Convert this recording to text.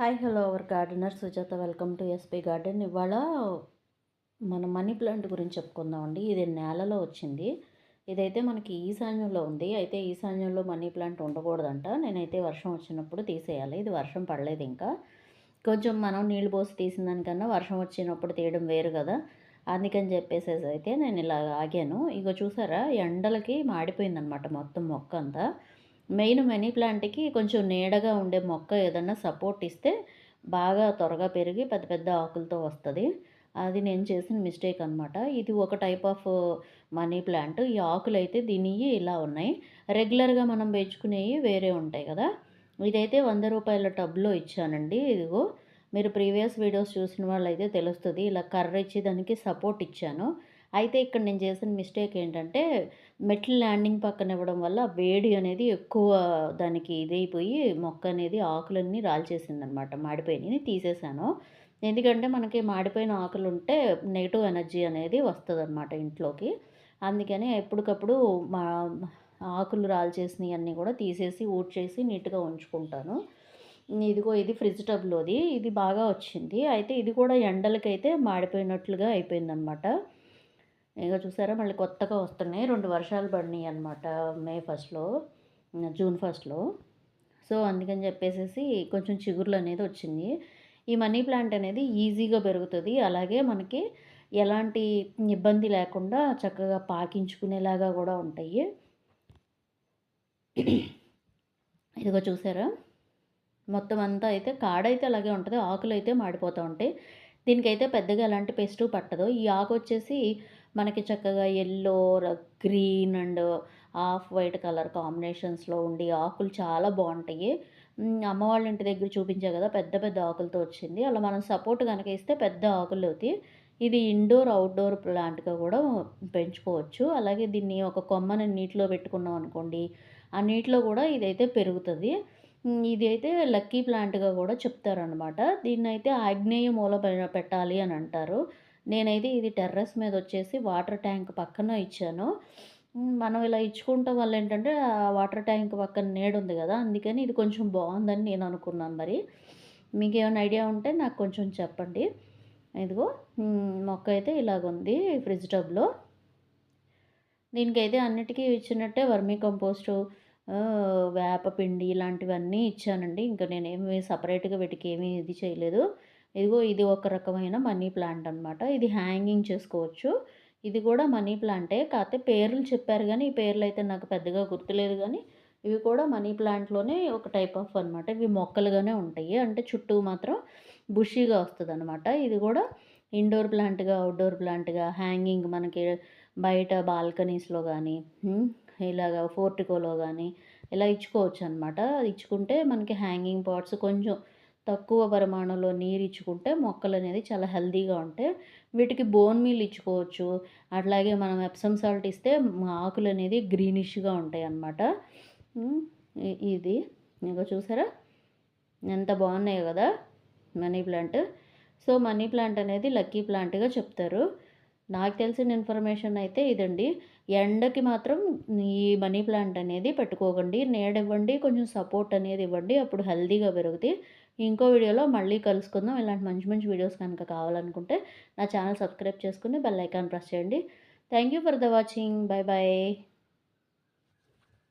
Hi hello our gardener Sujatha. Welcome to SP garden. ఇవాళ మన money plant గురించి చెప్పుకుందామండి ఇది నేలలో వచ్చింది. ఇదైతే మనకి ఈశాన్యంలో ఉంది. అయితే ఈశాన్యంలో మనీ ప్లాంట్ ఉండకూడదంట. నేనైతే వర్షం వచ్చినప్పుడు తీసేయాలి. ఇది వర్షం పడలేదు ఇంకా. కొంచెం మనం నీళ్ళు పోసి తీసిన దానికన్నా వర్షం వచ్చినప్పుడు తీయడం వేరు కదా. అందుకని చెప్పేసేసి అయితే నేను ఇలా ఆగాను. ఇగో చూసారా? ఎండలకి మాడిపోయిందనమాట మొత్తం మొక్క అంతా మెయిన్ మనీ ప్లాంట్కి కొంచెం నీడగా ఉండే మొక్క ఏదన్నా సపోర్ట్ ఇస్తే బాగా త్వరగా పెరిగి పెద్ద పెద్ద ఆకులతో వస్తుంది. అది నేను చేసిన మిస్టేక్ అనమాట ఇది ఒక టైప్ ఆఫ్ మనీ ప్లాంట్. ఈ ఆకులు అయితే దీనివి ఇలా ఉన్నాయి. రెగ్యులర్గా మనం పెంచుకునేవి వేరే ఉంటాయి కదా. ఇదైతే వంద రూపాయల టబ్లో ఇచ్చానండి. ఇదిగో మీరు ప్రీవియస్ వీడియోస్ చూసిన వాళ్ళు అయితే తెలుస్తుంది. ఇలా కర్ర ఇచ్చి దానికి సపోర్ట్ ఇచ్చాను. అయితే ఇక్కడ నేను చేసిన మిస్టేక్ ఏంటంటే మెట్ల ల్యాండింగ్ పక్కన ఇవ్వడం వల్ల వేడి అనేది ఎక్కువ దానికి ఇదైపోయి మొక్క అనేది ఆకులన్నీ రాల్చేసింది అనమాట తీసేసాను. ఎందుకంటే మనకి మాడిపోయిన ఆకులు ఉంటే నెగిటివ్ ఎనర్జీ అనేది వస్తుంది అనమాట ఇంట్లోకి. అందుకని ఎప్పటికప్పుడు మా ఆకులు రాల్చేసినవి అన్నీ కూడా తీసేసి ఊడ్చేసి నీట్గా ఉంచుకుంటాను. ఇదిగో ఇది ఫ్రిడ్జ్ టబ్లోది ఇది బాగా వచ్చింది. అయితే ఇది కూడా ఎండలకైతే మాడిపోయినట్లుగా అయిపోయిందనమాట. ఇక చూసారా మళ్ళీ కొత్తగా వస్తున్నాయి. రెండు వర్షాలు పడినాయి అనమాట మే ఫస్ట్లో జూన్ ఫస్ట్లో. సో అందుకని చెప్పేసి కొంచెం చిగుర్లు అనేది వచ్చింది. ఈ మనీ ప్లాంట్ అనేది ఈజీగా పెరుగుతుంది. అలాగే మనకి ఎలాంటి ఇబ్బంది లేకుండా చక్కగా పాకించుకునేలాగా కూడా ఉంటాయి. ఇదిగో చూసారా మొత్తం అంతా అయితే కాడైతే అలాగే ఉంటుంది ఆకులు అయితే మాడిపోతూ ఉంటాయి. దీనికైతే పెద్దగా ఎలాంటి పెస్టు పట్టదు. ఈ ఆకు వచ్చేసి మనకి చక్కగా yellow green and off white colour కాంబినేషన్స్లో ఉండి ఆకులు చాలా బాగుంటాయి. అమ్మ వాళ్ళ ఇంటి దగ్గర చూపించా కదా పెద్ద పెద్ద ఆకులతో వచ్చింది. అలా మనం సపోర్ట్ కనుక ఇస్తే పెద్ద ఆకులు అవుతాయి ఇది ఇండోర్ అవుట్డోర్ ప్లాంట్గా కూడా పెంచుకోవచ్చు. అలాగే దీన్ని ఒక కొమ్మని నీటిలో పెట్టుకున్నాం అనుకోండి ఆ నీటిలో కూడా ఇదైతే పెరుగుతుంది. ఇది అయితే లక్కీ ప్లాంట్గా కూడా చెప్తారనమాట దీన్ని అయితే ఆగ్నేయ మూల పెట్టాలి అని అంటారు. నేనైతే ఇది టెర్రస్ మీద వచ్చేసి వాటర్ ట్యాంక్ పక్కన ఇచ్చాను. మనం ఇలా ఇచ్చుకుంటాం వల్ల ఏంటంటే ఆ వాటర్ ట్యాంక్ పక్కన నేడు ఉంది కదా అందుకని ఇది కొంచెం బాగుందని నేను అనుకున్నాను మరి. మీకు ఏమైనా ఐడియా ఉంటే నాకు కొంచెం చెప్పండి. ఇదిగో మొక్క అయితే ఇలాగుంది ఫ్రిడ్జ్ టబ్లో. దీనికైతే అన్నిటికీ ఇచ్చినట్టే వర్మీ కంపోస్టు వేపపిండి ఇలాంటివన్నీ ఇచ్చానండి. ఇంకా నేనేమి సపరేట్గా వీటికి ఏమీ ఇది చేయలేదు. ఇదిగో ఇది ఒక రకమైన మనీ ప్లాంట్ అనమాట ఇది హ్యాంగింగ్ చేసుకోవచ్చు. ఇది కూడా మనీ ప్లాంటే కాకపోతే పేర్లు చెప్పారు కానీ ఈ పేర్లు అయితే నాకు పెద్దగా గుర్తులేదు కానీ ఇవి కూడా మనీ ప్లాంట్లోనే ఒక టైప్ ఆఫ్ అనమాట ఇవి మొక్కలుగానే ఉంటాయి. అంటే చుట్టూ మాత్రం బుషీగా వస్తుంది అనమాట ఇది కూడా ఇండోర్ ప్లాంట్గా అవుట్డోర్ ప్లాంట్గా హ్యాంగింగ్ మనకి బయట బాల్కనీస్లో కానీ ఇలాగ ఫోర్టికోలో కానీ ఇలా ఇచ్చుకోవచ్చు అనమాట ఇచ్చుకుంటే మనకి హ్యాంగింగ్ పాట్స్ కొంచెం తక్కువ పరిమాణంలో నీరు ఇచ్చుకుంటే మొక్కలు అనేది చాలా హెల్దీగా ఉంటాయి వీటికి బోన్ మీల్ ఇచ్చుకోవచ్చు. అట్లాగే మనం ఎప్సమ్ సాల్ట్ ఇస్తే ఆకులు అనేది గ్రీనిష్గా ఉంటాయి అన్నమాట. ఇది. ఇంకా చూసారా? ఎంత బాగున్నాయి కదా money plant. So money plant అనేది లక్కీ ప్లాంట్గా చెప్తారు. నాకు తెలిసిన ఇన్ఫర్మేషన్ అయితే ఇదండి. ఎండకి మాత్రం ఈ మనీ ప్లాంట్ అనేది పెట్టుకోకండి. నీడివ్వండి కొంచెం సపోర్ట్ అనేది ఇవ్వండి అప్పుడు హెల్దీగా పెరుగుతాయి. ఇంకో వీడియోలో మళ్ళీ కలుసుకుందాం. ఇలాంటి మంచి మంచి వీడియోస్ కనుక కావాలనుకుంటే నా ఛానల్ సబ్స్క్రైబ్ చేసుకుని బెల్ ఐకాన్ ప్రెస్ చేయండి. Thank you for the watching. Bye bye